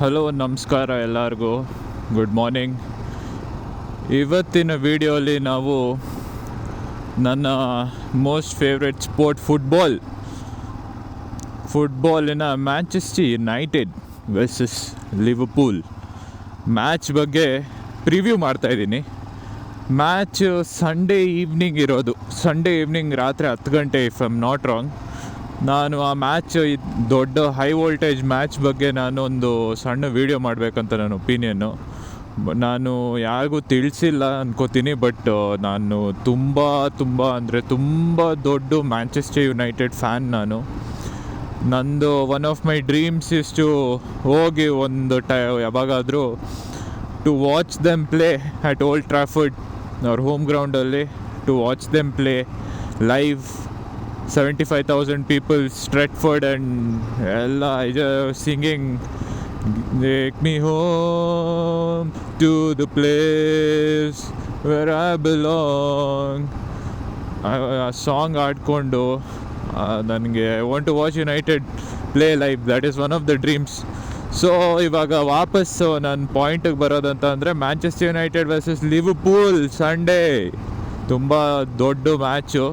Hello, ನಮಸ್ಕಾರ ಎಲ್ಲರಿಗೂ. Good morning ಇವತ್ತಿನ ವಿಡಿಯೋಲಿ ನಾವು ನನ್ನ most favourite sport football ಫುಟ್ಬಾಲಿನ Manchester United versus Liverpool match ಬಗ್ಗೆ ಪ್ರಿವ್ಯೂ ಮಾಡ್ತಾಯಿದ್ದೀನಿ ಮ್ಯಾಚ್ ಸಂಡೇ ಈವ್ನಿಂಗ್ ಇರೋದು. ಸಂಡೇ ಈವ್ನಿಂಗ್ ರಾತ್ರಿ ಹತ್ತು ಗಂಟೆ ಇಫ್ ಐಮ್ ನಾಟ್ ರಾಂಗ್ ನಾನು ಆ ಮ್ಯಾಚ್ ದೊಡ್ಡ ಹೈ ವೋಲ್ಟೇಜ್ ಮ್ಯಾಚ್ ಬಗ್ಗೆ ನಾನು ಒಂದು ಸಣ್ಣ ವೀಡಿಯೋ ಮಾಡಬೇಕಂತ ನನ್ನ ಒಪಿನಿಯನ್ನು ನಾನು ಯಾರಿಗೂ ತಿಳಿಸಿಲ್ಲ ಅನ್ಕೋತೀನಿ ಬಟ್ ನಾನು ತುಂಬ ತುಂಬ ಅಂದರೆ ತುಂಬ ದೊಡ್ಡ ಮ್ಯಾಂಚೆಸ್ಟರ್ ಯುನೈಟೆಡ್ ಫ್ಯಾನ್ ನಾನು. ನಂದು one of my dreams is to ಹೋಗಿ ಒಂದು ಟೈ, ಯಾವಾಗಾದರೂ to watch them play at Old Trafford ಅವ್ರ ಹೋಮ್ ಗ್ರೌಂಡಲ್ಲಿ to watch them play live seventy five thousand peoples Stretford end ಎಲ್ಲ ಇದು singing make me home to the place where I belong ಆ song ಆಡಿಕೊಂಡು ನನಗೆ want to watch United play live that is one of the dreams so ಇವಾಗ ವಾಪಸ್ಸು ನನ್ನ ಪಾಯಿಂಟಿಗೆ ಬರೋದಂತ ಅಂದರೆ Manchester United versus Liverpool Sunday ತುಂಬ ದೊಡ್ಡ ಮ್ಯಾಚು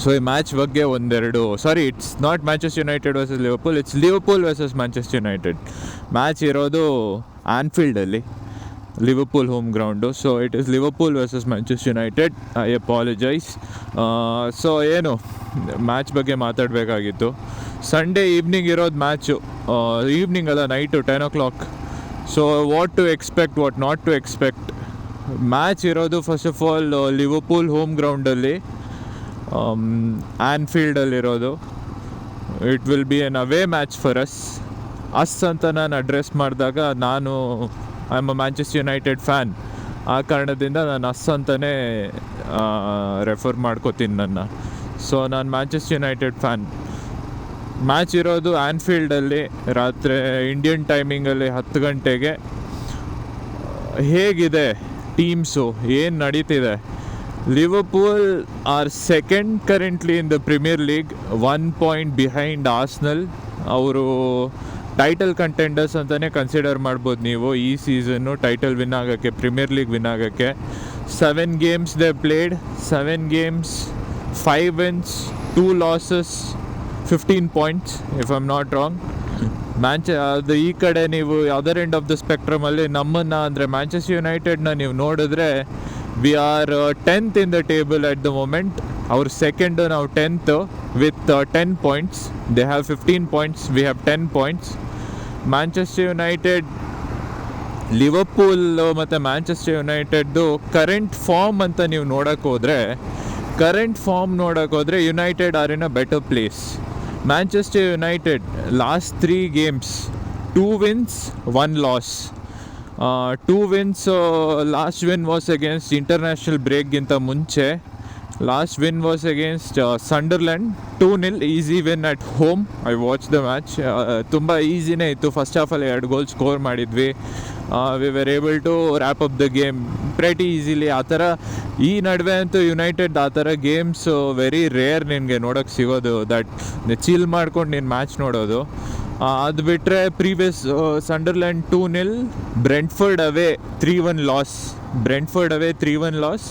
ಸೊ ಈ ಮ್ಯಾಚ್ ಬಗ್ಗೆ ಒಂದೆರಡು ಸಾರಿ it's not Manchester United versus Liverpool it's Liverpool versus Manchester United match ಇರೋದು ಆ್ಯನ್ಫೀಲ್ಡಲ್ಲಿ Liverpool home ground so it is Liverpool versus Manchester United I apologise so ಏನು match ಬಗ್ಗೆ ಮಾತಾಡಬೇಕಾಗಿತ್ತು. Sunday evening ಇರೋದು match evening ಅಲ್ಲ night ten o'clock so what to expect what not to expect match ಇರೋದು first of all Liverpool home ಗ್ರೌಂಡಲ್ಲಿ ಆ್ಯನ್ಫೀಲ್ಡಲ್ಲಿರೋದು it will be an away match for us us ಅಂತ ನಾನು address ಮಾಡಿದಾಗ ನಾನು I am a Manchester United fan ಆ ಕಾರಣದಿಂದ ನಾನು us ಅಂತಲೇ ರೆಫರ್ ಮಾಡ್ಕೋತೀನಿ ನನ್ನ. ಸೊ ನಾನು ಮ್ಯಾಂಚೆಸ್ಟರ್ ಯುನೈಟೆಡ್ ಫ್ಯಾನ್ ಮ್ಯಾಚ್ ಇರೋದು ಆ್ಯನ್ಫೀಲ್ಡಲ್ಲಿ ರಾತ್ರಿ ಇಂಡಿಯನ್ ಟೈಮಿಂಗಲ್ಲಿ ಹತ್ತು ಗಂಟೆಗೆ. ಹೇಗಿದೆ ಟೀಮ್ಸು ಏನು ನಡೀತಿದೆ? Liverpool are second currently in the Premier League, one point behind Arsenal. ಅವರು ಟೈಟಲ್ ಕಂಟೆಂಡರ್ಸ್ ಅಂತಲೇ ಕನ್ಸಿಡರ್ ಮಾಡ್ಬೋದು ನೀವು. ಈ ಸೀಸನ್ನು ಟೈಟಲ್ ವಿನ್ ಆಗೋಕ್ಕೆ ಪ್ರೀಮಿಯರ್ ಲೀಗ್ ವಿನ್ ಆಗೋಕ್ಕೆ. Seven games they played seven games five wins two losses fifteen points if am not wrong ಮ್ಯಾಂಚ ಅದು ಈ ಕಡೆ ನೀವು ಅದರ್ ಎಂಡ್ ಆಫ್ ದ ಸ್ಪೆಕ್ಟ್ರಮಲ್ಲಿ ನಮ್ಮನ್ನು ಅಂದರೆ ಮ್ಯಾಂಚೆಸ್ಟರ್ ಯುನೈಟೆಡ್ನ ನೀವು ನೋಡಿದ್ರೆ we are tenth in the table at the moment ಅವ್ರ ಸೆಕೆಂಡ್ ನಾವು tenth with ten points they have fifteen points we have ten points Manchester United Liverpool ಮತ್ತು ಮ್ಯಾಂಚೆಸ್ಟರ್ ಯುನೈಟೆಡ್ದು ಕರೆಂಟ್ ಫಾರ್ಮ್ ಅಂತ ನೀವು ನೋಡೋಕೆ ಹೋದರೆ ಕರೆಂಟ್ ಫಾರ್ಮ್ ನೋಡೋಕೆ ಹೋದರೆ United are in a better place Manchester United last three games two wins one loss two wins last win was against international ಬ್ರೇಕ್ಗಿಂತ ಮುಂಚೆ. Last win was against Sunderland two nil easy win at home I watch the match ತುಂಬ ಈಸಿನೇ ಇತ್ತು. First ಹಾಫಲ್ಲಿ ಎರಡು goal score ಮಾಡಿದ್ವಿ. We were able to wrap up the game pretty easily ಆ ಥರ ಈ ನಡುವೆ ಅಂತೂ ಯುನೈಟೆಡ್ ಆ ಥರ ಗೇಮ್ಸು ವೆರಿ ರೇರ್ ನಿನಗೆ ನೋಡೋಕ್ಕೆ ಸಿಗೋದು. ದಟ್ ಚಿಲ್ ಮಾಡ್ಕೊಂಡು ನೀನು ಮ್ಯಾಚ್ ನೋಡೋದು. ಅದು ಬಿಟ್ಟರೆ previous Sunderland two nil Brentford away three one loss Brentford away three one loss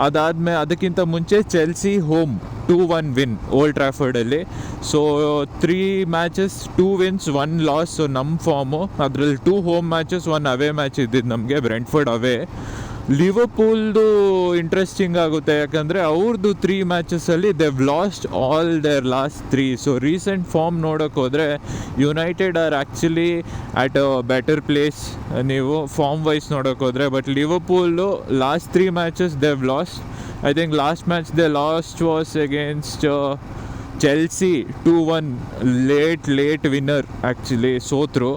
ಅದಾದಮೇಲೆ ಅದಕ್ಕಿಂತ ಮುಂಚೆ Chelsea home two one win Old ಟ್ರಾಫರ್ಡಲ್ಲಿ so three matches two wins one loss ನಮ್ಮ ಫಾರ್ಮು ಅದರಲ್ಲಿ two home matches one away match ಇದ್ದಿದ್ದು ನಮಗೆ Brentford away ಲಿವರ್ಪೂಲ್ದು interesting ಆಗುತ್ತೆ, ಯಾಕಂದರೆ ಅವ್ರದ್ದು three ಮ್ಯಾಚಸಲ್ಲಿ they've lost all their last three so recent form ನೋಡೋಕೆ ಹೋದರೆ United are actually at a better place ನೀವು ಫಾರ್ಮ್ ವೈಸ್ ನೋಡೋಕೆ ಹೋದರೆ. But Liverpool last three matches they've lost I think last match they lost was against Chelsea two one late late winner actually ಸೋತರು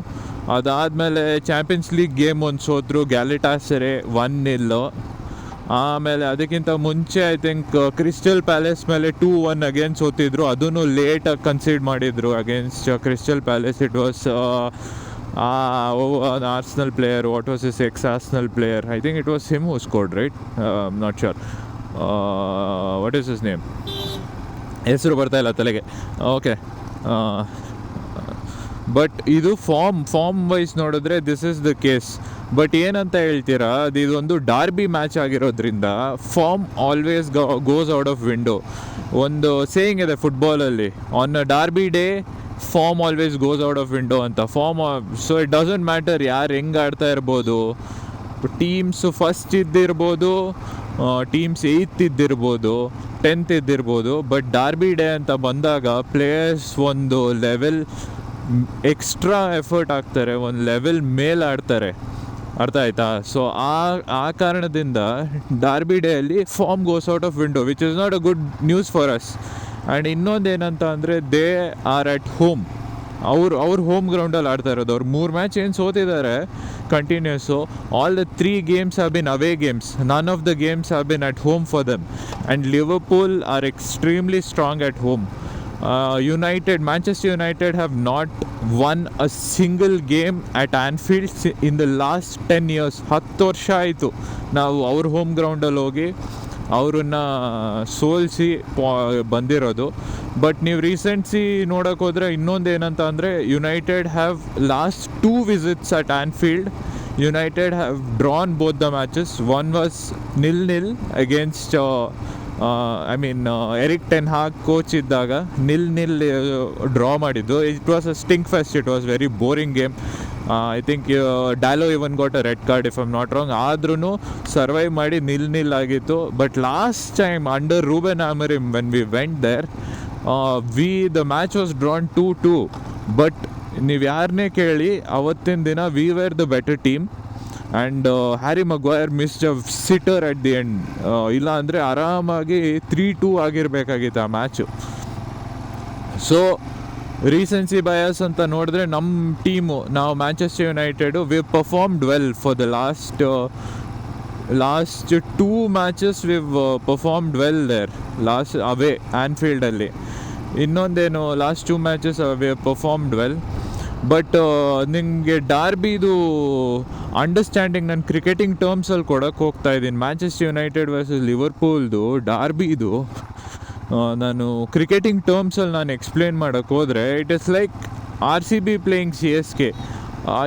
ಅದಾದಮೇಲೆ champions league game ಒಂದು ಸೋತರು ಗ್ಯಾಲಿಟಾಸರೆ one ನಿಲ್ಲು ಆಮೇಲೆ ಅದಕ್ಕಿಂತ ಮುಂಚೆ ಐ ಥಿಂಕ್ ಕ್ರಿಸ್ಟಲ್ ಪ್ಯಾಲೇಸ್ ಮೇಲೆ ಟೂ ಒನ್ ಅಗೇನ್ ಸೋತಿದ್ರು. ಅದನ್ನು ಲೇಟಾಗಿ ಕನ್ಸಿಡ್ ಮಾಡಿದರು against Crystal Palace it was Arsenal player what was is ex Arsenal player I think it was him who scored right not sure what is his name ಹೆಸರು ಬರ್ತಾ ಇಲ್ಲ ತಲೆಗೆ. Okay but ಇದು form form wise ನೋಡಿದ್ರೆ this is the case but ಏನಂತ ಹೇಳ್ತೀರಾ, ಅದು ಇದೊಂದು ಡಾರ್ಬಿ ಮ್ಯಾಚ್ ಆಗಿರೋದ್ರಿಂದ form always goes out of window ಒಂದು ಸೇಯಿಂಗ್ ಇದೆ ಫುಟ್ಬಾಲಲ್ಲಿ on a derby day form always goes out of window ಅಂತ. Form so it doesn't matter ಯಾರು ಹೆಂಗೆ ಆಡ್ತಾ ಇರ್ಬೋದು ಟೀಮ್ಸ್ ಫಸ್ಟ್ ಇದ್ದಿರ್ಬೋದು ಟೀಮ್ಸ್ ಏಯ್ತ್ ಇದ್ದಿರ್ಬೋದು ಟೆಂತ್ ಇದ್ದಿರ್ಬೋದು. ಬಟ್ ಡಾರ್ಬಿ ಡೇ ಅಂತ ಬಂದಾಗ ಪ್ಲೇಯರ್ಸ್ ಒಂದು ಲೆವೆಲ್ ಎಕ್ಸ್ಟ್ರಾ ಎಫರ್ಟ್ ಹಾಕ್ತಾರೆ, ಒಂದು ಲೆವೆಲ್ ಮೇಲೆ ಆಡ್ತಾರೆ. ಅರ್ಥ ಆಯ್ತಾ? ಸೊ ಆ ಆ ಕಾರಣದಿಂದ derby ಡೇಯಲ್ಲಿ form goes out of window which is not a good news for us and ಇನ್ನೊಂದು ಏನಂತ ಅಂದರೆ ದೇ ಆರ್ ಅಟ್ ಹೋಮ್ ಅವ್ರು, ಅವ್ರ ಹೋಮ್ ಗ್ರೌಂಡಲ್ಲಿ ಆಡ್ತಾ ಇರೋದು. ಅವ್ರು ಮೂರು ಮ್ಯಾಚ್ ಏನು ಸೋತಿದ್ದಾರೆ continues all the three games have been away games none of the games have been at home for them and Liverpool are extremely strong at home United Manchester United have not won a single game at Anfield in the last ten years ಹತ್ತು ವರ್ಷ ಆಯಿತು. ನಾವು ಅವ್ರ home ಗ್ರೌಂಡಲ್ಲಿ ಹೋಗಿ ಅವರನ್ನು ಸೋಲಿಸಿ ಬಂದಿರೋದು. ಬಟ್ ನೀವು ರೀಸೆಂಟ್ಸಿ ನೋಡೋಕೆ ಹೋದರೆ ಇನ್ನೊಂದು ಏನಂತ ಅಂದರೆ United have last two visits at Anfield United have drawn both the matches one was nil nil against I mean Erik ten Hag coach ಇದ್ದಾಗ ನಿಲ್ ನಿಲ್ ಡ್ರಾ ಮಾಡಿದ್ದು. It was a stink fest it was very boring game I think Dalot even got a red card if I'm not wrong ಆದ್ರೂ survive ಮಾಡಿ nil nil ಆಗಿತ್ತು. But last time under Ruben Amorim when we went there we the match was drawn two two but ನೀವು ಯಾರನ್ನೇ ಕೇಳಿ, ಅವತ್ತಿನ ದಿನ we were the better team and Harry Maguire miss a sitter at the end ಇಲ್ಲ ಅಂದರೆ ಆರಾಮಾಗಿ three two ಆಗಿರಬೇಕಾಗಿತ್ತು ಆ match so ರೀಸೆನ್ಸಿ ಬಯಸ್ ಅಂತ ನೋಡಿದ್ರೆ ನಮ್ಮ ಟೀಮು ನಾವು Manchester United we performed well for the last last two matches we've performed well there last away ಆ್ಯನ್ಫೀಲ್ಡಲ್ಲಿ ಇನ್ನೊಂದೇನು last two matches we performed well but ನಿಮಗೆ ಡಾರ್ಬಿದು ಅಂಡರ್ಸ್ಟ್ಯಾಂಡಿಂಗ್ ನಾನು ಕ್ರಿಕೆಟಿಂಗ್ ಟರ್ಮ್ಸಲ್ಲಿ ಕೊಡೋಕ್ಕೆ ಹೋಗ್ತಾ ಇದ್ದೀನಿ. ಮ್ಯಾಂಚೆಸ್ಟರ್ ಯುನೈಟೆಡ್ ವರ್ಸಸ್ ಲಿವರ್ಪೂಲ್ದು ಡಾರ್ಬಿದು ನಾನು ಕ್ರಿಕೆಟಿಂಗ್ ಟರ್ಮ್ಸಲ್ಲಿ ನಾನು ಎಕ್ಸ್ಪ್ಲೇನ್ ಮಾಡೋಕ್ಕೆ ಹೋದರೆ it is like R C B playing C S K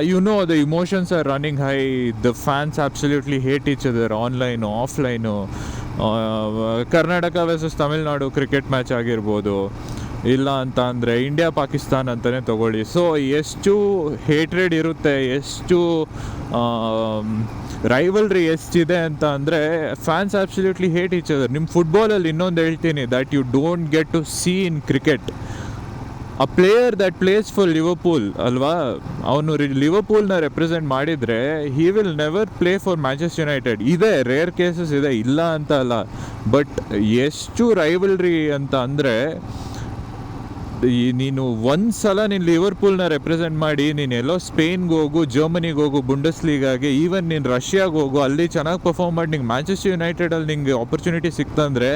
you know the emotions are running high the fans absolutely hate each other online offline Karnataka versus Tamil Nadu cricket match ಆಗಿರ್ಬೋದು. ಇಲ್ಲ ಅಂತ ಅಂದರೆ India Pakistan ಅಂತಲೇ ತಗೊಳ್ಳಿ. So ಎಷ್ಟು hatred ಇರುತ್ತೆ, ಎಷ್ಟು rivalry ಎಷ್ಟಿದೆ ಅಂತ ಅಂದರೆ fans absolutely hate each other ನಿಮ್ಮ ಫುಟ್ಬಾಲಲ್ಲಿ ಇನ್ನೊಂದು ಹೇಳ್ತೀನಿ that you don't get to see in cricket a player that plays for Liverpool ಅಲ್ವಾ? ಅವನು ಲಿವರ್ಪೂಲ್ನ ರೆಪ್ರೆಸೆಂಟ್ ಮಾಡಿದರೆ he will never play for Manchester United ಇದೆ ರೇರ್ ಕೇಸಸ್ ಇದೆ, ಇಲ್ಲ ಅಂತ ಅಲ್ಲ. ಬಟ್ ಎಷ್ಟು ರೈವಲ್ರಿ ಅಂತ ಅಂದರೆ ಈ ನೀನು ಒಂದು ಸಲ ನೀನು ಲಿವರ್ಪೂಲ್ನ ರೆಪ್ರೆಸೆಂಟ್ ಮಾಡಿ, ನೀನು ಎಲ್ಲೋ ಸ್ಪೇನ್ಗೆ ಹೋಗು ಜರ್ಮನಿಗೆ ಹೋಗು ಬುಂಡಸ್ ಲೀಗಾಗಿ ಈವನ್ ನೀನು ರಷ್ಯಾಗೆ ಹೋಗು, ಅಲ್ಲಿ ಚೆನ್ನಾಗಿ ಪರ್ಫಾರ್ಮ್ ಮಾಡಿ, ನಿಂಗೆ ಮ್ಯಾಂಚೆಸ್ಟರ್ ಯುನೈಟೆಡಲ್ಲಿ ನಿಂಗೆ ಆಪರ್ಚುನಿಟಿ ಸಿಕ್ತಂದರೆ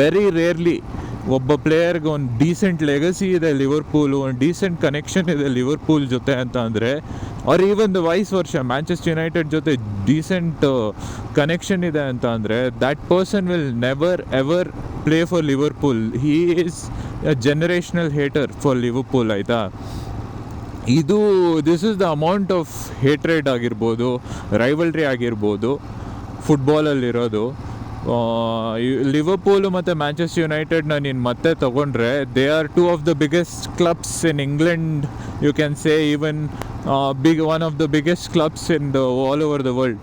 ವೆರಿ ರೇರ್ಲಿ ಒಬ್ಬ ಪ್ಲೇಯರ್ಗೆ ಒಂದು ಡೀಸೆಂಟ್ ಲೆಗಸಿ ಇದೆ ಲಿವರ್ಪೂಲು ಒಂದು ಡೀಸೆಂಟ್ ಕನೆಕ್ಷನ್ ಇದೆ ಲಿವರ್ಪೂಲ್ ಜೊತೆ ಅಂತ ಅಂದರೆ, ಅವ್ರು even vice versa Manchester United ಜೊತೆ ಡೀಸೆಂಟ್ ಕನೆಕ್ಷನ್ ಇದೆ ಅಂತ ಅಂದರೆ that person will never ever play for Liverpool he is a generational hater for Liverpool ಆಯಿತಾ? ಇದು this is the amount of hatred ಆಗಿರ್ಬೋದು ರೈವಲ್ರಿ ಆಗಿರ್ಬೋದು ಫುಟ್ಬಾಲಲ್ಲಿರೋದು ಲಿವರ್ಪೂಲು ಮತ್ತು ಮ್ಯಾಂಚೆಸ್ಟರ್ ಯುನೈಟೆಡ್ನ ನೀನು ಮತ್ತೆ ತೊಗೊಂಡ್ರೆ they are two of the biggest clubs in England you can say even big one of the biggest clubs in the all over the world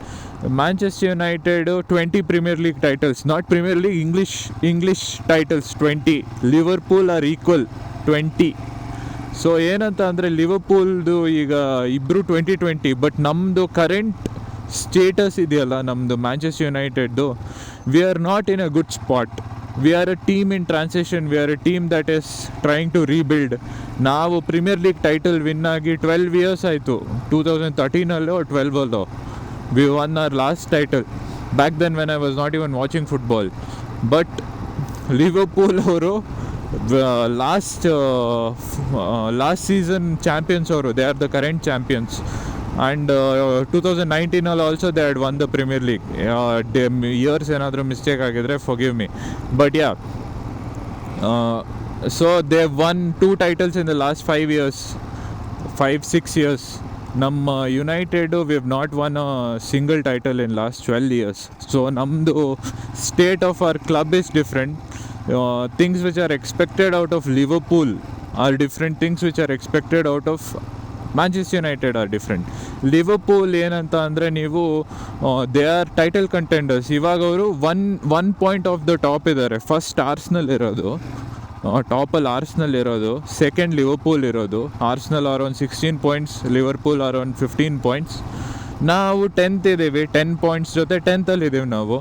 Manchester United twenty Premier League titles not Premier League English English titles twenty Liverpool are equal twenty so ಏನಂತ ಅಂದರೆ ಲಿವರ್ಪೂಲ್ದು ಈಗ ಇಬ್ಬರು twenty twenty but ನಮ್ಮದು current status ಇದೆಯಲ್ಲ ನಮ್ಮದು Manchester ಯುನೈಟೆಡ್ದು we are not in a good spot we are a team in transition we are a team that is trying to rebuild ನಾವು premier league title win ಆಗಿ twelve years ಆಯಿತು. Two thousand ತರ್ಟೀನಲ್ಲೋ ಟ್ವೆಲ್ವಲ್ಲೋ we won our last title back then when I was not even watching football but Liverpool ಅವರು last last season champions ಅವರು they are the current champions and two thousand ನೈನ್ಟೀನಲ್ಲಿ also they had won the premier league years ಏನಾದರೂ mistake ಆಗಿದ್ರೆ forgive me but yeah so they won two titles in the last five years five six years ನಮ್ಮ United we have not won single title in last twelve years so ನಮ್ಮದು state of our club is different things which are expected out of Liverpool are different things which are expected out of Manchester United are different Liverpool ಏನಂತ ಅಂದರೆ ನೀವು they are title contenders ಇವಾಗ ಅವರು one one point of the top ಇದ್ದಾರೆ. First Arsenal ಇರೋದು ಟಾಪಲ್ಲಿ Arsenal ಇರೋದು. Second Liverpool ಇರೋದು. ಆರ್ಸ್ನಲ್ ಆರ್ ಒಂದು ಸಿಕ್ಸ್ಟೀನ್ ಪಾಯಿಂಟ್ಸ್ ಲಿವರ್ಪೂಲ್ ಆರ್ ಒಂದು ಫಿಫ್ಟೀನ್ ಪಾಯಿಂಟ್ಸ್ ನಾವು ಟೆಂತ್ ಇದ್ದೀವಿ ಟೆನ್ ಪಾಯಿಂಟ್ಸ್ ಜೊತೆ ಟೆಂತಲ್ಲಿ ಇದ್ದೀವಿ ನಾವು.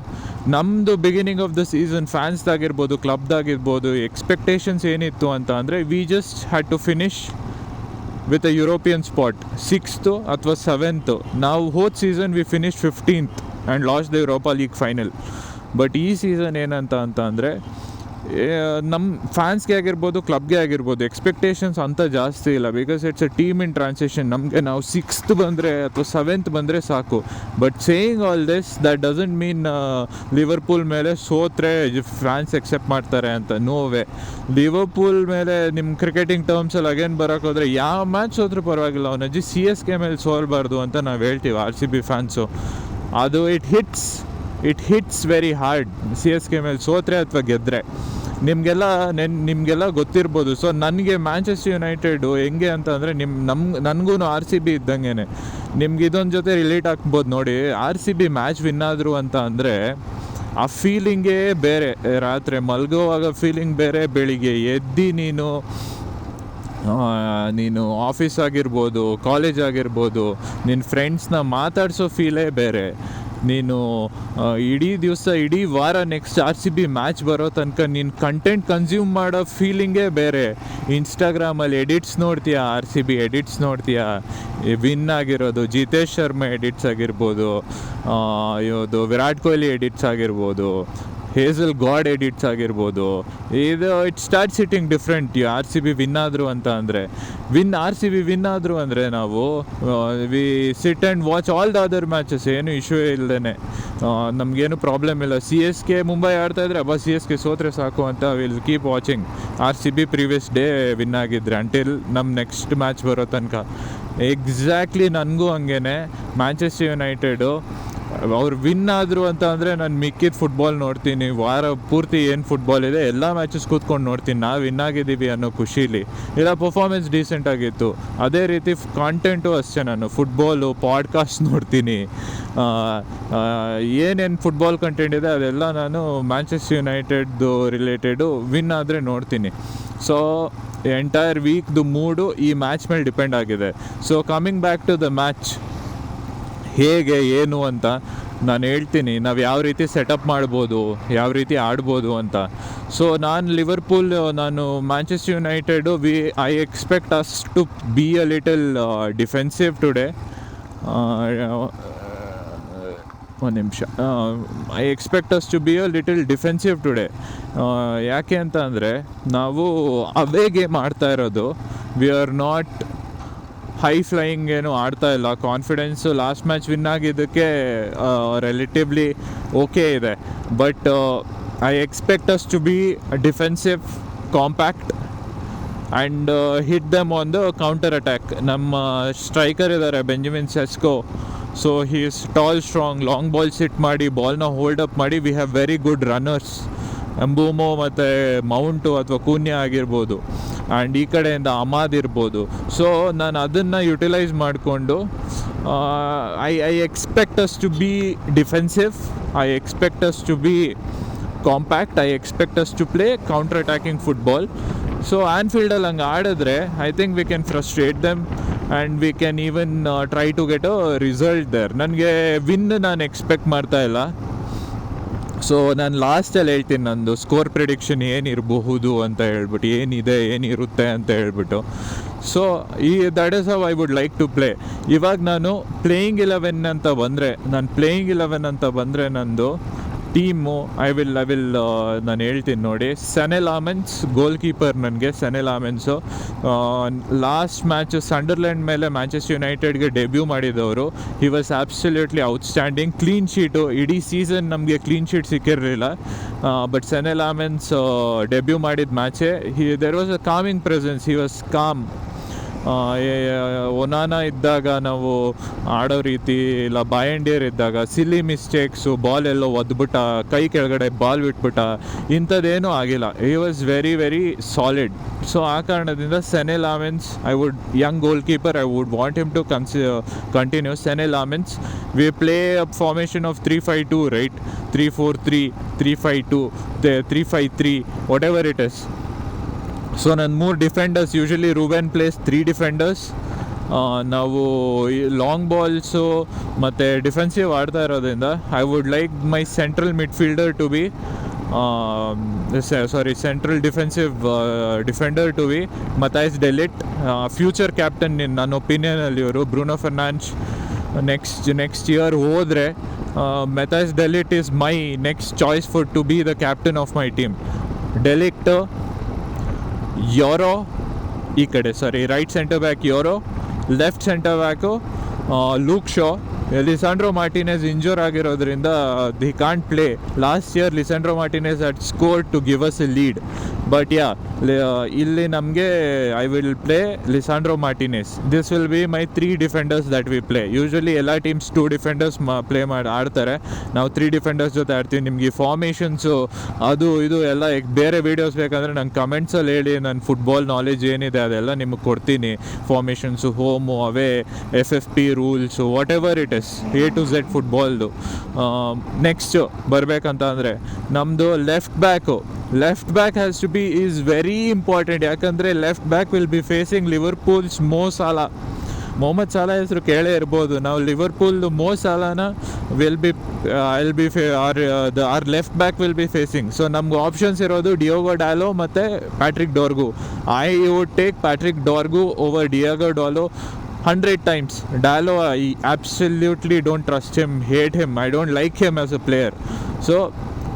ನಮ್ಮದು ಬಿಗಿನಿಂಗ್ ಆಫ್ ದ ಸೀಸನ್ ಫ್ಯಾನ್ಸ್ದಾಗಿರ್ಬೋದು ಕ್ಲಬ್ದಾಗಿರ್ಬೋದು ಎಕ್ಸ್ಪೆಕ್ಟೇಷನ್ಸ್ ಏನಿತ್ತು ಅಂತ ಅಂದರೆ we just had to finish with a European spot sixth ಅಥವಾ ಸೆವೆಂತು ನಾವು ಹೋದ season we finish fifteenth and lost the Europa league final but ಈ ಸೀಸನ್ ಏನಂತ ಅಂತ ಅಂದರೆ ನಮ್ಮ ಫ್ಯಾನ್ಸ್ಗೆ ಆಗಿರ್ಬೋದು ಕ್ಲಬ್ಗೆ ಆಗಿರ್ಬೋದು ಎಕ್ಸ್ಪೆಕ್ಟೇಷನ್ಸ್ ಅಂತ ಜಾಸ್ತಿ ಇಲ್ಲ. Because it's a team in transition ನಮಗೆ ನಾವು ಸಿಕ್ಸ್ತ್ ಬಂದರೆ ಅಥವಾ ಸೆವೆಂತ್ ಬಂದರೆ ಸಾಕು. But saying all this that doesn't mean Liverpool ಮೇಲೆ ಸೋತ್ರೆ ಫ್ಯಾನ್ಸ್ ಎಕ್ಸೆಪ್ಟ್ ಮಾಡ್ತಾರೆ ಅಂತ. ನೋವೇ ಲಿವರ್ಪೂಲ್ ಮೇಲೆ ನಿಮ್ಮ ಕ್ರಿಕೆಟಿಂಗ್ ಟರ್ಮ್ಸಲ್ಲಿ ಅಗೇನ್ ಬರೋಕ್ಕೋದ್ರೆ ಹೋದರೆ, ಯಾವ ಮ್ಯಾಚ್ ಸೋತ್ರೂ ಪರವಾಗಿಲ್ಲ. ಅವನಜ್ಜಿ ಸಿ ಎಸ್ ಕೆ ಮೇಲೆ ಸೋಲ್ಬಾರ್ದು ಅಂತ ನಾವು ಹೇಳ್ತೀವಿ ಆರ್ ಸಿ ಬಿ ಫ್ಯಾನ್ಸು ಅದು it hits it hits very hard C S K ಮೇಲೆ ಸೋತ್ರೆ ಅಥವಾ ಗೆದ್ದರೆ ನಿಮಗೆಲ್ಲ ನೆನ್, ನಿಮಗೆಲ್ಲ ಗೊತ್ತಿರ್ಬೋದು. ಸೊ ನನಗೆ ಮ್ಯಾಂಚೆಸ್ಟರ್ ಯುನೈಟೆಡು ಹೆಂಗೆ ಅಂತ ಅಂದರೆ ನಿಮ್ಮ ನಮ್ಮ ನನಗೂ ಆರ್ ಸಿ ಬಿ ಇದ್ದಂಗೆ ನಿಮ್ಗೆ ಇದೊಂದು ಜೊತೆ ರಿಲೇಟ್ ಆಗ್ಬೋದು ನೋಡಿ. R C B match win ಆದರು ಅಂತ ಅಂದರೆ ಆ ಫೀಲಿಂಗೇ ಬೇರೆ. ರಾತ್ರಿ ಮಲ್ಗೋವಾಗ ಫೀಲಿಂಗ್ ಬೇರೆ, ಬೆಳಿಗ್ಗೆ ಎದ್ದು ನೀನು ನೀನು ಆಫೀಸ್ ಆಗಿರ್ಬೋದು ಕಾಲೇಜ್ ಆಗಿರ್ಬೋದು ನಿನ್ನ ಫ್ರೆಂಡ್ಸ್ನ ಮಾತಾಡಿಸೋ ಫೀಲೇ ಬೇರೆ. ನೀನು ಇಡೀ ದಿವಸ, ಇಡೀ ವಾರ next R C B match ಬರೋ ತನಕ ನೀನು ಕಂಟೆಂಟ್ ಕನ್ಸ್ಯೂಮ್ ಮಾಡೋ ಫೀಲಿಂಗೇ ಬೇರೆ. ಇನ್ಸ್ಟಾಗ್ರಾಮಲ್ಲಿ ಎಡಿಟ್ಸ್ ನೋಡ್ತೀಯ ಆರ್ ಸಿ ಬಿ ಎಡಿಟ್ಸ್ ನೋಡ್ತೀಯ? ವಿನ್ ಆಗಿರೋದು ಜಿತೇಶ್ ಶರ್ಮಾ ಎಡಿಟ್ಸ್ ಆಗಿರ್ಬೋದು ಅಯ್ಯೋದು ವಿರಾಟ್ ಕೊಹ್ಲಿ ಎಡಿಟ್ಸ್ ಆಗಿರ್ಬೋದು. ಹೇಸಲ್ ಗಾಡ್ ಎಡಿಟ್ಸ್ ಆಗಿರ್ಬೋದು. ಇದು it start sitting different R C B win ಆದರು ಅಂತ ಅಂದರೆ win R C B win ಆದರು ಅಂದರೆ ನಾವು we sit and watch all the other matches ಏನು ಇಶ್ಯೂ ಇಲ್ಲದೇ ನಮಗೇನು ಪ್ರಾಬ್ಲಮ್ ಇಲ್ಲ. ಸಿ ಎಸ್ ಕೆ ಮುಂಬೈ ಆಡ್ತಾ ಇದ್ರೆ, ಅಬ್ಬಾ ಸಿ ಎಸ್ ಕೆ ಸೋತ್ರೆ ಸಾಕು ಅಂತ will keep watching R C B previous day win ಆಗಿದ್ರೆ ಅಂಟಿಲ್ ನಮ್ಮ ನೆಕ್ಸ್ಟ್ ಮ್ಯಾಚ್ ಬರೋ ತನಕ. ಎಕ್ಸಾಕ್ಟ್ಲಿ ನನಗೂ ಹಂಗೇನೆ. ಮ್ಯಾಂಚೆಸ್ಟರ್ ಯುನೈಟೆಡು ಅವ್ರು ವಿನ್ ಆದರು ಅಂತ ಅಂದರೆ ನಾನು ಮಿಕ್ಕಿದ ಫುಟ್ಬಾಲ್ ನೋಡ್ತೀನಿ. ವಾರ ಪೂರ್ತಿ ಏನು ಫುಟ್ಬಾಲ್ ಇದೆ, ಎಲ್ಲ ಮ್ಯಾಚಸ್ ಕೂತ್ಕೊಂಡು ನೋಡ್ತೀನಿ. ನಾವು ವಿನ್ ಆಗಿದ್ದೀವಿ ಅನ್ನೋ ಖುಷೀಲಿ. ಇಲ್ಲ ಪರ್ಫಾರ್ಮೆನ್ಸ್ ಡೀಸೆಂಟ್ ಆಗಿತ್ತು. ಅದೇ ರೀತಿ ಕಾಂಟೆಂಟು ಅಷ್ಟೇ ನಾನು. ಫುಟ್ಬಾಲು ಪಾಡ್ಕಾಸ್ಟ್ ನೋಡ್ತೀನಿ. ಏನೇನು ಫುಟ್ಬಾಲ್ ಕಂಟೆಂಟ್ ಇದೆ, ಅದೆಲ್ಲ ನಾನು ಮ್ಯಾಂಚೆಸ್ಟರ್ ಯುನೈಟೆಡ್ದು ರಿಲೇಟೆಡು ವಿನ್ ಆದರೆ ನೋಡ್ತೀನಿ. ಸೊ ಎಂಟೈರ್ ವೀಕ್ದು ಮೂಡು ಈ ಮ್ಯಾಚ್ ಮೇಲೆ ಡಿಪೆಂಡ್ ಆಗಿದೆ. So coming back to the match ಹೇಗೆ, ಏನು ಅಂತ ನಾನು ಹೇಳ್ತೀನಿ. ನಾವು ಯಾವ ರೀತಿ ಸೆಟಪ್ ಮಾಡ್ಬೋದು, ಯಾವ ರೀತಿ ಆಡ್ಬೋದು ಅಂತ. ಸೊ ನಾನು ಲಿವರ್ಪೂಲ್ ನಾನು Manchester United we I expect us to be a little defensive today ಒಂದು ನಿಮಿಷ. I expect us to be a little defensive today ಯಾಕೆ ಅಂತ ಅಂದರೆ, ನಾವು ಅವೇ ಗೇಮ್ ಆಡ್ತಾ ಇರೋದು we are not high flying ಏನು ಆಡ್ತಾ ಇಲ್ಲ. ಕಾನ್ಫಿಡೆನ್ಸು ಲಾಸ್ಟ್ ಮ್ಯಾಚ್ ವಿನ್ ಆಗಿದ್ದಕ್ಕೆ ರಿಲೇಟಿವ್ಲಿ ಓಕೆ ಇದೆ. But I expect us to be defensive compact and hit them on the counter attack ನಮ್ಮ ಸ್ಟ್ರೈಕರ್ ಇದ್ದಾರೆ Benjamin Sesko so he is tall strong long ball sit ಮಾಡಿ ಬಾಲ್ನ hold up ಮಾಡಿ we have very good runners Mbeumo ಮತ್ತು Mount ಅಥವಾ ಕೂನ್ಯ ಆಗಿರ್ಬೋದು. And ಈ ಕಡೆಯಿಂದ ಅಮಾದ್ ಇರ್ಬೋದು. ಸೊ ನಾನು ಅದನ್ನು ಯುಟಿಲೈಸ್ ಮಾಡಿಕೊಂಡು I I expect us to be defensive I expect us to be compact I expect us to play counter attacking football so ಆ್ಯನ್ಫೀಲ್ಡಲ್ಲಿ ಹಂಗೆ ಆಡಿದ್ರೆ I think we can frustrate them and we can even try to get a result there ನನಗೆ win ನಾನು expect ಮಾಡ್ತಾ ಇಲ್ಲ. So ನಾನು ಲಾಸ್ಟಲ್ಲಿ ಹೇಳ್ತೀನಿ ನಂದು ಸ್ಕೋರ್ ಪ್ರಿಡಿಕ್ಷನ್ ಏನಿರಬಹುದು ಅಂತ ಹೇಳ್ಬಿಟ್ಟು, ಏನಿದೆ, ಏನಿರುತ್ತೆ ಅಂತ ಹೇಳ್ಬಿಟ್ಟು. ಸೊ ಈ that is how I would like to play ಇವಾಗ ನಾನು ಪ್ಲೇಯಿಂಗ್ ಇಲೆವೆನ್ ಅಂತ ಬಂದರೆ, ನಾನು ಪ್ಲೇಯಿಂಗ್ ಇಲೆವೆನ್ ಅಂತ ಬಂದರೆ ನಂದು team I will I will ನಾನು ಹೇಳ್ತೀನಿ ನೋಡಿ. ಸೆನೆಲ್ ಆಮೆನ್ಸ್ ಗೋಲ್ ಕೀಪರ್ ನನಗೆ ಸೆನೆಲ್ ಆಮೆನ್ಸು ಲಾಸ್ಟ್ ಮ್ಯಾಚ್ ಸಂಡರ್ಲ್ಯಾಂಡ್ ಮೇಲೆ ಮ್ಯಾಂಚೆಸ್ಟರ್ ಯುನೈಟೆಡ್ಗೆ ಡೆಬ್ಯೂ ಮಾಡಿದವರು. He was absolutely outstanding clean sheet ಇಡೀ ಸೀಸನ್ ನಮಗೆ ಕ್ಲೀನ್ ಶೀಟ್ ಸಿಕ್ಕಿರಲಿಲ್ಲ. ಬಟ್ ಸೆನೆಲ್ ಲಾಮೆನ್ಸ್ ಡೆಬ್ಯೂ ಮಾಡಿದ ಮ್ಯಾಚೇ he there was a calming presence he was calm Onana ಇದ್ದಾಗ ನಾವು ಆಡೋ ರೀತಿ ಇಲ್ಲ ಬಾಯಂಡಿಯರ್ ಇದ್ದಾಗ ಸಿಲ್ಲಿ ಮಿಸ್ಟೇಕ್ಸು ಬಾಲ್ ಎಲ್ಲೋ ಒದ್ಬಿಟ್ಟ, ಕೈ ಕೆಳಗಡೆ ಬಾಲ್ ಬಿಟ್ಬಿಟ್ಟ, ಇಂಥದ್ದೇನೂ ಆಗಿಲ್ಲ. He was very very solid so ಆ ಕಾರಣದಿಂದ Senne Lammens I would young goalkeeper I would want him to ಕನ್ಸಿ continue Senne Lammens we play a formation of three five two right three four three three five two three five three whatever it is so ನನ್ನ ಮೂರು defenders usually Ruben plays three defenders ನಾವು long balls ಮತ್ತು defensive ಆಡ್ತಾ ಇರೋದ್ರಿಂದ I would like my central midfielder to be sorry central defensive defender to be Matthijs de Ligt future captain ನನ್ನ ಒಪಿನಿಯನಲ್ಲಿ ಇವರು Bruno Fernandes next next year ಹೋದರೆ Matthijs de Ligt is my next choice for to be the captain of my team de Ligt Yoro ಈ ಕಡೆ sorry right centre back Yoro left centre back Luke Shaw Lisandro Martinez injure ಆಗಿರೋದ್ರಿಂದ the can't play last year Lisandro Martinez at score to give us a lead but yeah ಇಲ್ಲಿ ನಮಗೆ I will play Lisandro Martinez this will be my three defenders that we play usually ಎಲ್ಲ teams two defenders play ಮಾಡಿ, ಆಡ್ತಾರೆ. ನಾವು three defenders ಜೊತೆ ಆಡ್ತೀವಿ. ನಿಮಗೆ ಫಾರ್ಮೇಷನ್ಸು ಅದು, ಇದು ಎಲ್ಲ ಬೇರೆ ವೀಡಿಯೋಸ್ ಬೇಕಂದರೆ ನಂಗೆ ಕಮೆಂಟ್ಸಲ್ಲಿ ಹೇಳಿ ನನ್ನ ಫುಟ್ಬಾಲ್ ನಾಲೆಜ್ ಏನಿದೆ ಅದೆಲ್ಲ ನಿಮಗೆ ಕೊಡ್ತೀನಿ. Formations home away F F P rules whatever it is A to Z ಫುಟ್ಬಾಲ್ದು next ಬರಬೇಕಂತ ಅಂದರೆ ನಮ್ಮದು left back left back has to be is very important ಯಾಕಂದರೆ left back will be facing Liverpool's Mo Salah Mohamed ಸಾಲಾ ಹೆಸರು ಕೇಳೇ ಇರ್ಬೋದು. ನಾವು ಲಿವರ್ಪೂಲ್ದು ಮೋ ಸಾಲಾನ will be will be fee are the our left back will be facing so ನಮ್ಗೆ options ಇರೋದು ಡಿಯೋಗೋ ಡಾಲೋ ಮತ್ತು Patrick Dorgu I would take Patrick Dorgu over Diogo Dalot hundred times Dalot I absolutely don't trust him hate him I don't like him as a player so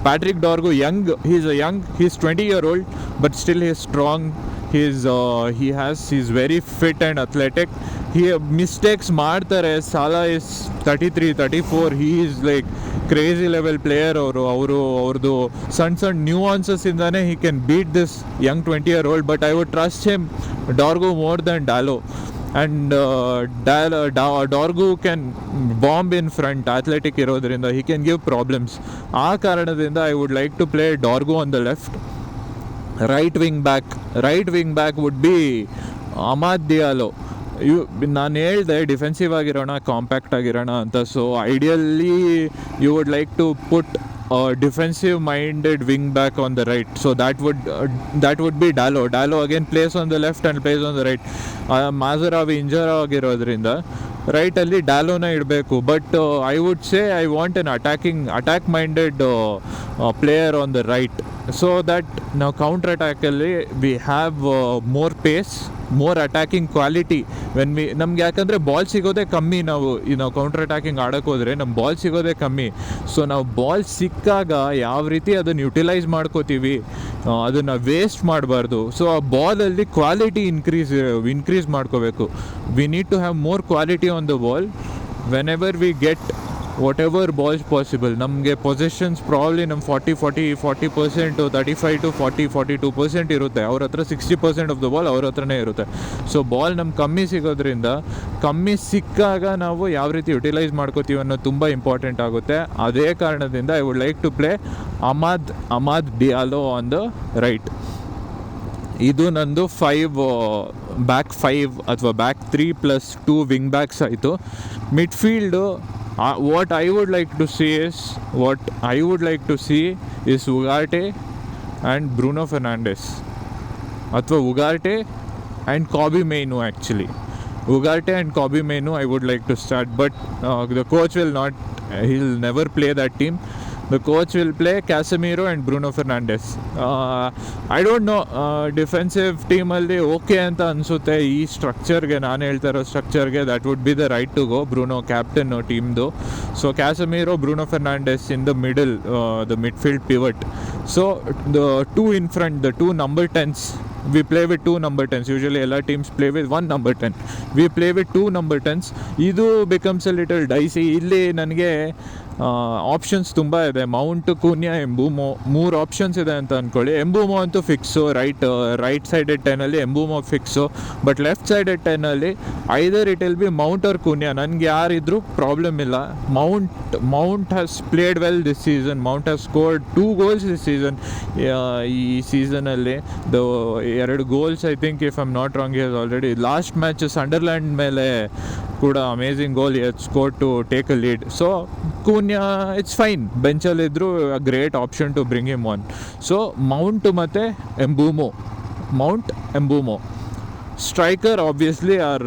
Patrick Dorgu, young, he's a young, he's 20 year old, but still he's strong. He's uh, he has he's very fit and athletic. He mistakes ಮಾಡ್ತಾರೆ Salah is thirty three thirty four he is like crazy level player ಅವರು ಅವರು ಅವ್ರದ್ದು ಸಣ್ಣ ಸಣ್ಣ nuances ಇಂದಾನೆ he can beat this young twenty year old but I would trust him Dorgu more than Dalot and doll Dorgu can bomb in front athletic ಇರೋದ್ರಿಂದ he can give problems ಆ ಕಾರಣದಿಂದ I would like to play Dorgu on the left right wing back right wing back would be Amad Diallo you ನಾನು ಹೇಳಿದೆ defensive ಆಗಿರೋಣ compact ಆಗಿರೋಣ ಅಂತ. So ideally you would like to put defensive minded wing back on the right so that would that would be Dalot Dalot again plays on the left and plays on the right Mazraoui injure ಆಗಿರೋದ್ರಿಂದ ರೈಟಲ್ಲಿ ಡ್ಯಾಲೋನ ಇಡಬೇಕು. But I would say I want an attacking attack minded player on the right so that ನಾವು counter ಅಟ್ಯಾಕಲ್ಲಿ we have more pace more attacking quality when we ನಮ್ಗೆ ಯಾಕಂದರೆ ball ಸಿಗೋದೇ ಕಮ್ಮಿ ನಾವು ಈ ನಾವು ಕೌಂಟರ್ ಅಟ್ಯಾಕಿಂಗ್ ಆಡೋಕೆ ಹೋದರೆ ನಮ್ಮ ಬಾಲ್ ಸಿಗೋದೇ ಕಮ್ಮಿ. ಸೊ ನಾವು ಬಾಲ್ ಸಿಕ್ಕಾಗ ಯಾವ ರೀತಿ ಅದನ್ನು ಯುಟಿಲೈಸ್ ಮಾಡ್ಕೋತೀವಿ ಅದನ್ನು ವೇಸ್ಟ್ ಮಾಡಬಾರ್ದು. ಸೊ ಆ ಬಾಲಲ್ಲಿ ಕ್ವಾಲಿಟಿ ಇನ್ಕ್ರೀಸ್ ಇನ್ಕ್ರೀಸ್ ಮಾಡ್ಕೋಬೇಕು. We need to have more quality on the ball whenever we get whatever balls possible ನಮಗೆ ಪೊಸಿಷನ್ಸ್ ಪ್ರಾಬ್ಲಿ ನಮ್ಮ forty forty forty percent thirty five to forty forty two percent ಇರುತ್ತೆ. ಅವ್ರ ಹತ್ರ sixty percent of the ball ಅವ್ರ ಹತ್ರನೇ ಇರುತ್ತೆ. So ball ನಮ್ಗೆ ಕಮ್ಮಿ ಸಿಗೋದ್ರಿಂದ, ಕಮ್ಮಿ ಸಿಕ್ಕಾಗ ನಾವು ಯಾವ ರೀತಿ ಯುಟಿಲೈಸ್ ಮಾಡ್ಕೋತೀವಿ ಅನ್ನೋದು ತುಂಬ ಇಂಪಾರ್ಟೆಂಟ್ ಆಗುತ್ತೆ. ಅದೇ ಕಾರಣದಿಂದ I would like to play Amad Amad Diallo on the right ಇದು ನಂದು ಫೈವ್ ಬ್ಯಾಕ್ ಫೈವ್ ಅಥವಾ back three plus two wing backs ಆಯಿತು. Midfield Uh, what I would like to see is what I would like to see is Ugarte and Bruno Fernandes. Atwa Ugarte and Kobe Mainu actually. Ugarte and Kobe Mainu I would like to start, but uh, the coach will not. He'll never play that team. The coach will play Casemiro and Bruno Fernandes. I don't know defensive ಟೀಮಲ್ಲಿ okay ಅಂತ ಅನಿಸುತ್ತೆ ಈ ಸ್ಟ್ರಕ್ಚರ್ಗೆ ನಾನು ಹೇಳ್ತಾ ಇರೋ ಸ್ಟ್ರಕ್ಚರ್ಗೆ that would be the right to go Bruno captain ಟೀಮ್ದು so Casemiro Bruno Fernandes in the middle the midfield pivot so the two in front the two number tens we play with two number tens usually ಎಲ್ಲ teams play with one number ten we play with two number tens ಇದು becomes a little dicey ಇಲ್ಲಿ ನನಗೆ options ತುಂಬ ಇದೆ. Mount ಕೂನ್ಯ ಎಂಬೂಮೋ ಮೂರು options ಇದೆ ಅಂತ ಅಂದ್ಕೊಳ್ಳಿ ಎಂಬೂಮೋ ಅಂತೂ fix right right sided ಟೆನಲ್ಲಿ Mbeumo fix but left sided ಟೈನಲ್ಲಿ either it will be Mount or Cunha ನನಗೆ ಯಾರಿದ್ರೂ ಪ್ರಾಬ್ಲಮ್ ಇಲ್ಲ. Mount Mount has played well this season Mount has scored two goals this season ಈ ಸೀಸನಲ್ಲಿ the ಎರಡು goals I think if I'm not wrong already last match Sunderland ಮೇಲೆ ಕೂಡ amazing goal he score to take a lead so Cunha it's fine ಬೆಂಚಲ್ಲಿದ್ದರೂ great option to bring him on so Mount ಮತ್ತು Mbeumo Mount Mbeumo striker obviously are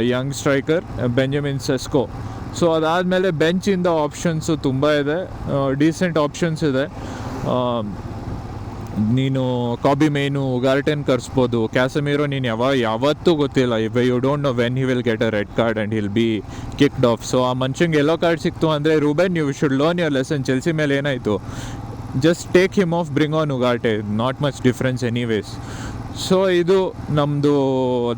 young striker Benjamin Sesko so ಅದಾದಮೇಲೆ ಬೆಂಚಿಂದ options ತುಂಬ ಇದೆ. Decent options ಇದೆ. ಆ, ನೀನು Kabi main ಗಾರ್ಟೆನ್ ಕರ್ಸ್ಬೋದು. ಕ್ಯಾಸಮೀರೋ ನೀನು ಯಾವ, ಯಾವತ್ತೂ ಗೊತ್ತಿಲ್ಲ. If you don't know when he will get a red card and he'll be kicked off so ಆ ಮನುಷ್ಯಂಗೆ ಎಲ್ಲೋ ಕಾರ್ಡ್ ಸಿಕ್ತು ಅಂದರೆ Ruben you should learn your lesson Chelsea ಮೇಲೆ ಏನಾಯಿತು? Just take him off bring on Ugarte not much difference anyways so ಇದು ನಮ್ಮದು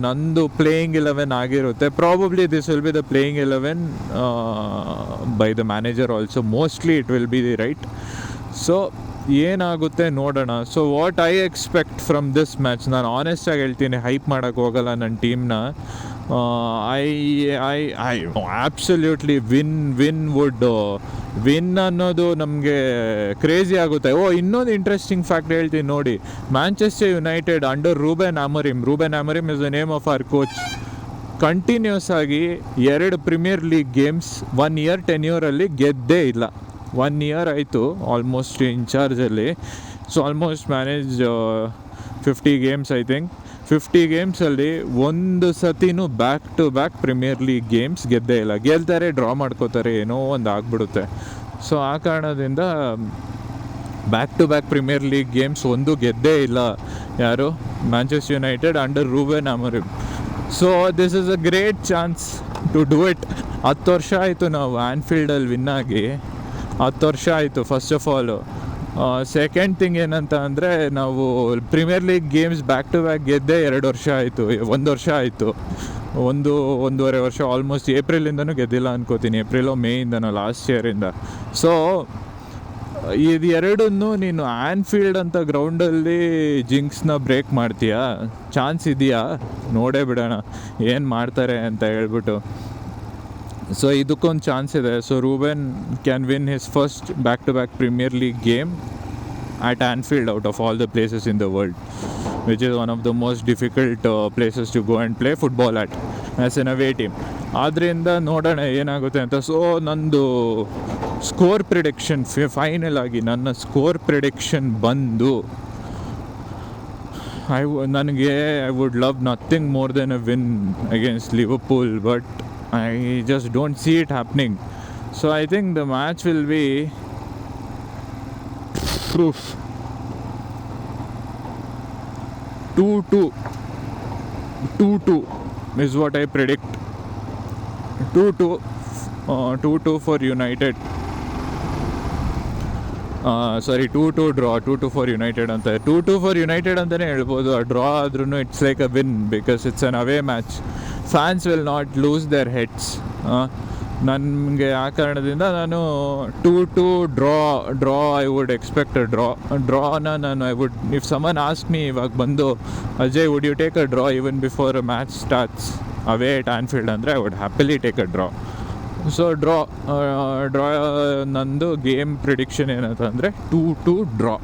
ನಂದು playing eleven ಆಗಿರುತ್ತೆ. Probably this will be the playing eleven by the manager also mostly it will be the right so ಏನಾಗುತ್ತೆ ನೋಡೋಣ. So what I expect from this match ನಾನು ಆನೆಸ್ಟಾಗಿ ಹೇಳ್ತೀನಿ hype ಮಾಡೋಕ್ಕೆ ಹೋಗಲ್ಲ ನನ್ನ ಟೀಮ್ನ I I I absolutely win win would win ಅನ್ನೋದು ನಮಗೆ ಕ್ರೇಜಿ ಆಗುತ್ತೆ. ಓ, ಇನ್ನೊಂದು ಇಂಟ್ರೆಸ್ಟಿಂಗ್ ಫ್ಯಾಕ್ಟ್ ಹೇಳ್ತೀನಿ ನೋಡಿ. Manchester United under Ruben Amorim Ruben Amorim is the name of our coach continues ಆಗಿ ಎರಡು premier league games one year ten ಇಯರಲ್ಲಿ ಗೆದ್ದೇ ಇಲ್ಲ. ಒನ್ ಇಯರ್ ಆಯಿತು almost ಇನ್ಚಾರ್ಜಲ್ಲಿ so almost manage fifty games I think fifty ಗೇಮ್ಸಲ್ಲಿ ಒಂದು ಸತಿನೂ back to back premier league games ಗೆದ್ದೇ ಇಲ್ಲ. ಗೆಲ್ತಾರೆ draw ಮಾಡ್ಕೋತಾರೆ, ಏನೋ ಒಂದು ಆಗ್ಬಿಡುತ್ತೆ. ಸೊ ಆ ಕಾರಣದಿಂದ back to back premier league games ಒಂದು ಗೆದ್ದೇ ಇಲ್ಲ. ಯಾರು? Manchester United under Ruben Amorim so this is a great chance to do it ಹತ್ತು ವರ್ಷ ಆಯಿತು ನಾವು ಆ್ಯನ್ಫೀಲ್ಡಲ್ಲಿ ವಿನ್ ಆಗಿ. ಹತ್ತು ವರ್ಷ ಆಯಿತು first of all second thing ಏನಂತ ಅಂದರೆ ನಾವು premier league games back to back ಗೆದ್ದೇ ಎರಡು ವರ್ಷ ಆಯಿತು, ಒಂದು ವರ್ಷ ಆಯಿತು. ಒಂದು, ಒಂದೂವರೆ ವರ್ಷ ಆಲ್ಮೋಸ್ಟ್ ಏಪ್ರಿಲಿಂದನೂ ಗೆದ್ದಿಲ್ಲ ಅನ್ಕೋತೀನಿ ಏಪ್ರಿಲೋ ಮೇಯಿಂದನೋ ಲಾಸ್ಟ್ ಇಯರಿಂದ ಸೊ ಇದು. ಎರಡನ್ನೂ ನೀನು ಆ್ಯನ್ಫೀಲ್ಡ್ ಅಂತ ಗ್ರೌಂಡಲ್ಲಿ ಜಿಂಕ್ಸ್ನ ಬ್ರೇಕ್ ಮಾಡ್ತೀಯಾ? ಚಾನ್ಸ್ ಇದೆಯಾ? ನೋಡೇ ಬಿಡೋಣ, ಏನು ಮಾಡ್ತಾರೆ ಅಂತ ಹೇಳ್ಬಿಟ್ಟು. ಸೊ ಇದಕ್ಕೊಂದು ಚಾನ್ಸ್ ಇದೆ so Ruben can win his first back to back premier league game at Anfield out of all the places in the world which is one of the most difficult places to go and play football football as as away team. ಆದ್ದರಿಂದ ನೋಡೋಣ ಏನಾಗುತ್ತೆ ಅಂತ so ನಂದು score prediction final ಆಗಿ ನನ್ನ score prediction ಬಂದು I ನನಗೆ I would love nothing more than a win against Liverpool but I just don't see it happening so I think the match will be proof. 2 2. 2 2 is what I predict. 2 2. Uh, 2 2 for United. Sorry two two draw two two for United ಅಂತ two two for United ಅಂತಲೇ ಹೇಳ್ಬೋದು ಆ draw ಆದ್ರೂ it's like a win because it's an away match fans will not lose their heads ನನಗೆ ಆ ಕಾರಣದಿಂದ ನಾನು two two draw draw I would expect draw ಡ್ರಾನ ನಾನು I would if someone ask me ಇವಾಗ ಬಂದು, Ajay would you take a draw even before a match starts away at Anfield ಅಂದರೆ I would happily take a draw so draw draw ನಂದು game prediction ಏನಂತಂದರೆ two two draw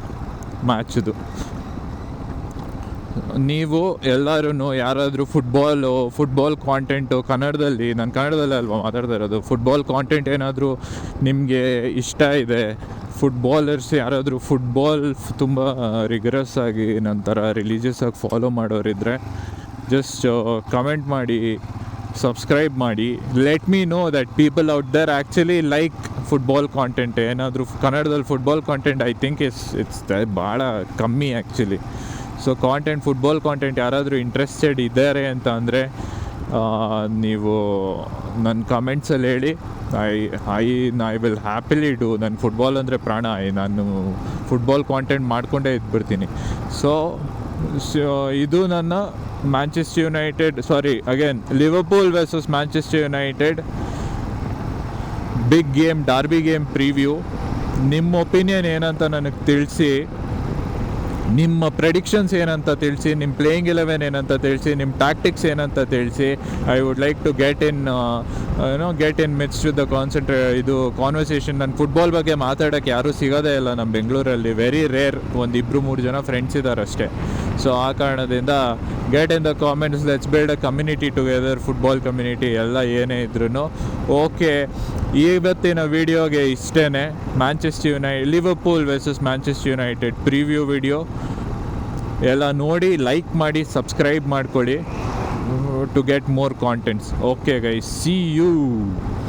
ಮ್ಯಾಚ್ದು ನೀವು ಎಲ್ಲರೂ ಯಾರಾದರೂ football football content ಕನ್ನಡದಲ್ಲಿ, ನಾನು ಕನ್ನಡದಲ್ಲೇ ಅಲ್ವಾ ಮಾತಾಡ್ತಾ ಇರೋದು ಫುಟ್ಬಾಲ್ ಕಾಂಟೆಂಟ್ ಏನಾದರೂ ನಿಮಗೆ ಇಷ್ಟ ಇದೆ? ಫುಟ್ಬಾಲರ್ಸ್ ಯಾರಾದರೂ ಫುಟ್ಬಾಲ್ ತುಂಬ ರಿಗರಸ್ ಆಗಿ ನಂತರ ರಿಲೀಜಿಯಸ್ ಆಗಿ ಫಾಲೋ ಮಾಡೋರಿದ್ದರೆ ಜಸ್ಟ್ ಕಮೆಂಟ್ ಮಾಡಿ ಸಬ್ಸ್ಕ್ರೈಬ್ ಮಾಡಿ. Let me know that people out there actually like football content ಏನಾದರೂ ಕನ್ನಡದಲ್ಲಿ football content I think is it's ಭಾಳ ಕಮ್ಮಿ actually so content football content ಯಾರಾದರೂ ಇಂಟ್ರೆಸ್ಟೆಡ್ ಇದ್ದಾರೆ ಅಂತ ಅಂದರೆ ನೀವು ನನ್ನ ಕಮೆಂಟ್ಸಲ್ಲಿ ಹೇಳಿ. I I I will happily do ನನ್ನ ಫುಟ್ಬಾಲ್ ಅಂದರೆ ಪ್ರಾಣ. ಐ ನಾನು ಫುಟ್ಬಾಲ್ ಕಾಂಟೆಂಟ್ ಮಾಡಿಕೊಂಡೇ ಇದ್ಬಿಡ್ತೀನಿ. ಸೊ ಇದು ನನ್ನ Manchester United sorry again Liverpool versus Manchester United big game derby game preview ನಿಮ್ಮ ಒಪಿನಿಯನ್ ಏನಂತ ನನಗೆ ತಿಳಿಸಿ. ನಿಮ್ಮ ಪ್ರೆಡಿಕ್ಷನ್ಸ್ ಏನಂತ ತಿಳಿಸಿ ನಿಮ್ಮ ಪ್ಲೇಯಿಂಗ್ ಎಲೆವೆನ್ ಏನಂತ ತಿಳಿಸಿ ನಿಮ್ಮ ಟ್ಯಾಕ್ಟಿಕ್ಸ್ ಏನಂತ ತಿಳಿಸಿ I would like to get in ಏನೋ get in midst to the ಕಾನ್ಸಂಟ್ರೇ ಇದು ಕಾನ್ವರ್ಸೇಷನ್ ನನ್ನ ಫುಟ್ಬಾಲ್ ಬಗ್ಗೆ ಮಾತಾಡೋಕ್ಕೆ ಯಾರೂ ಸಿಗೋದೇ ಇಲ್ಲ ನಮ್ಮ ಬೆಂಗಳೂರಲ್ಲಿ. ವೆರಿ ರೇರ್ ಒಂದು ಇಬ್ಬರು ಮೂರು ಜನ ಫ್ರೆಂಡ್ಸ್ ಇದ್ದಾರಷ್ಟೇ ಸೊ ಆ ಕಾರಣದಿಂದ get in the comments let's build a community together football community ಎಲ್ಲ ಏನೇ ಇದ್ರೂ ಓಕೆ ಇವತ್ತಿನ ವಿಡಿಯೋಗೆ ಇಷ್ಟೇ Manchester United Liverpool versus Manchester United preview video ಎಲ್ಲ ನೋಡಿ ಲೈಕ್ ಮಾಡಿ ಸಬ್ಸ್ಕ್ರೈಬ್ ಮಾಡ್ಕೊಳ್ಳಿ. to get more contents. Okay guys. See you.